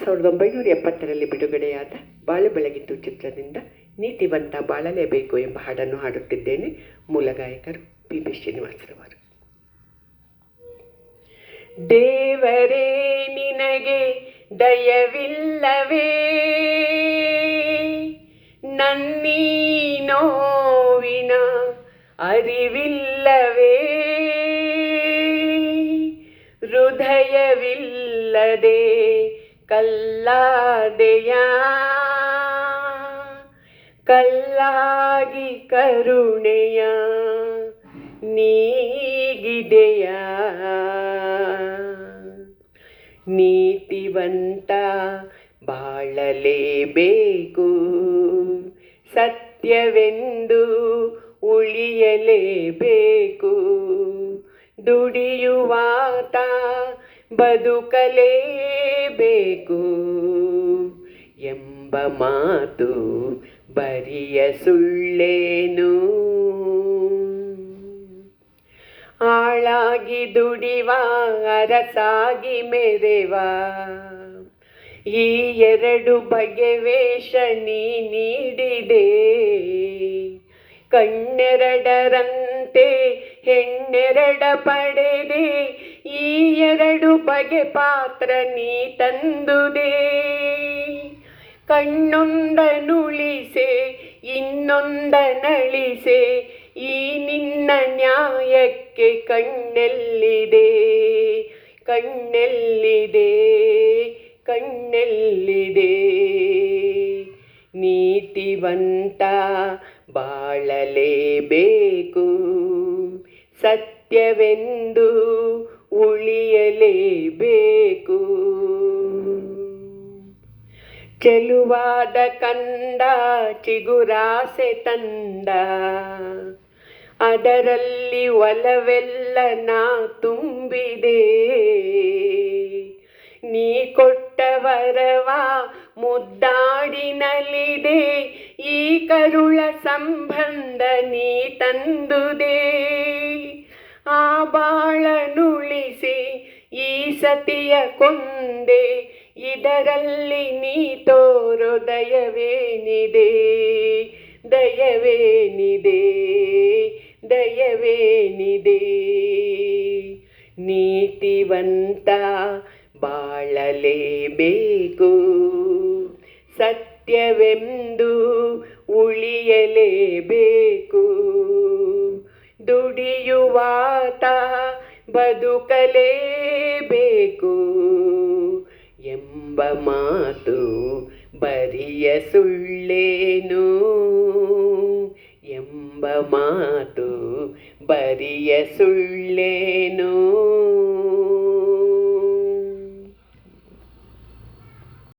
ಸಾವಿರದ ಒಂಬೈನೂರ ಎಪ್ಪತ್ತರಲ್ಲಿ ಬಿಡುಗಡೆಯಾದ ಬಾಳು ಬೆಳಗಿದ್ದು ಚಿತ್ರದಿಂದ ನೀತಿವಂತ ಬಾಳಲೇಬೇಕು ಎಂಬ ಹಾಡನ್ನು ಹಾಡುತ್ತಿದ್ದೇನೆ ಮೂಲ ಗಾಯಕರು ಪಿ ಬಿ ಶ್ರೀನಿವಾಸರವರು. ದೇವರೇ, ನಿನಗೆ ದಯವಿಲ್ಲವೇ? ನನ್ನೀ ನೋವಿನ ಅರಿವಿಲ್ಲವೇ? ಹೃದಯವಿಲ್ಲದೆ ಕಲ್ಲಾದೆಯ ಕಲ್ಲಾಗಿ ಕರುಣೆಯ ನೀಗಿದೆಯ. ನೀತಿವಂತ ಬಾಳಲೇಬೇಕು. ಸತ್ಯವೆಂದು ಉಳಿಯಲೇಬೇಕು. ದುಡಿಯುವಾತ ಬದುಕಲೇಬೇಕು ಎಂಬ ಮಾತು ಬರಿಯ ಸುಳ್ಳೇನು? ಆಳಾಗಿ ದುಡಿವ, ಅರಸಾಗಿ ಮೆರೆವ. ಈ ಎರಡು ಬಗೆ ವೇಷ ನೀಡಿದೆ. ಕಣ್ಣೆರಡರಂತೆ, ಹೆಣ್ಣೆರಡ ಪಡೆದೆ. ಬಗೆ ಪಾತ್ರ ನೀ ತಂದುದೆ. ಕಣ್ಣೊಂದನುಳಿಸೆ, ಇನ್ನೊಂದನಳಿಸೆ, ಈ ನಿನ್ನ ನ್ಯಾಯಕ್ಕೆ ಕಣ್ಣೆಲ್ಲಿದೆ? ಕಣ್ಣೆಲ್ಲಿದೆ? ಕಣ್ಣೆಲ್ಲಿದೆ? ನೀತಿವಂತ ಬಾಳಲೇಬೇಕು. ಸತ್ಯವೆಂದು ಉಳಿಯಲೇಬೇಕು ಚೆಲುವಾದ ಕಂಡ, ಚಿಗುರಾಸೆ ತಂದ. ಅದರಲ್ಲಿ ಒಲವೆಲ್ಲ ನಾ ತುಂಬಿದೆ. ನೀ ಕೊಟ್ಟ ವರವ ಮುದ್ದಾಡಿನಲ್ಲಿದೆ. ಈ ಕರುಳ ಸಂಬಂಧ ನೀ ತಂದುದೆ. ಆ ಬಾಳನುಳಿಸಿ ಸತಿಯ ಕೊಂದೆ ಇದರಲ್ಲಿ ನೀ ತೋರೋ ದಯವೇನಿದೆ? ದಯವೇನಿದೆ? ದಯವೇನಿದೆ? ನೀತಿವಂತ ಬಾಳಲೇಬೇಕು. ಸತ್ಯವೆಂದು ಉಳಿಯಲೇಬೇಕು. ದುಡಿಯುವಾತ ಬದುಕಲೇಬೇಕು. ಎಂಬ ಮಾತು ಬರಿಯ ಸುಳ್ಳೇನು? ಎಂಬ ಮಾತು ಬರಿಯ ಸುಳ್ಳೇನು?